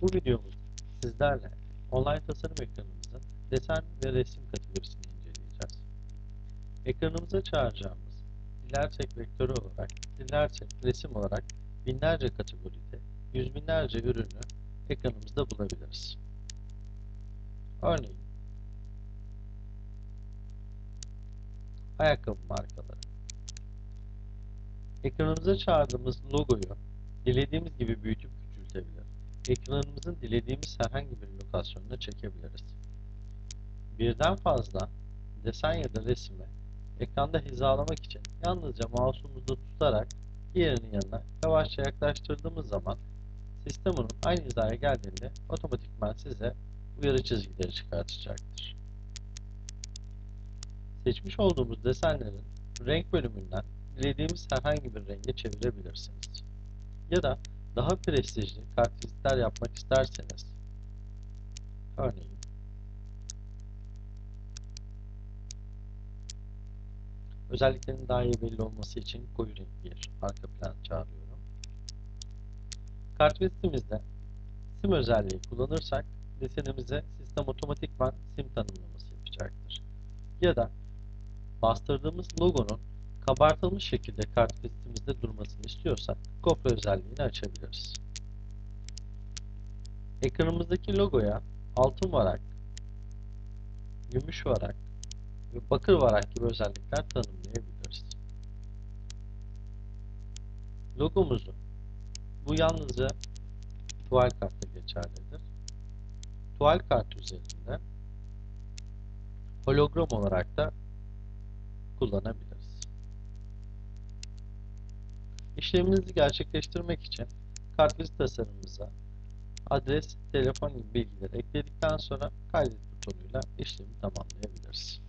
Bu videomuz sizlerle online tasarım ekranımızın desen ve resim kategorisini inceleyeceğiz. Ekranımıza çağıracağımız dilersek vektörü olarak, dilersek resim olarak binlerce kategoride yüz binlerce ürünü ekranımızda bulabiliriz. Örneğin ayakkabı markaları. Ekranımıza çağırdığımız logoyu dilediğimiz gibi büyütüp. Ekranımızın dilediğimiz herhangi bir lokasyonuna çekebiliriz. Birden fazla desen ya da resmi ekranda hizalamak için yalnızca mouse'umuzu tutarak diğerinin yanına yavaşça yaklaştırdığımız zaman sistem onun aynı hizaya geldiğinde otomatikman size uyarı çizgileri çıkartacaktır. Seçmiş olduğumuz desenlerin renk bölümünden dilediğimiz herhangi bir renge çevirebilirsiniz. Ya da daha prestijli kartvizitler yapmak isterseniz örneğin özelliklerinin daha iyi belli olması için koyu renk bir arka plan çağırıyorum. Kartvizitimizde sim özelliği kullanırsak desenimize sistem otomatikman sim tanımlaması yapacaktır. Ya da bastırdığımız logonun kabartılmış şekilde kartvizitimizde durmasını istiyorsak gofre özelliğini açabiliriz. Ekranımızdaki logoya altın varak, gümüş varak ve bakır varak gibi özellikler tanımlayabiliriz. Logomuzu bu yalnızca tuval kartta geçerlidir. Tuval kart üzerinde hologram olarak da kullanabiliriz. İşleminizi gerçekleştirmek için kartvizit tasarımımıza adres, telefon bilgileri ekledikten sonra kaydet butonuyla işlemi tamamlayabiliriz.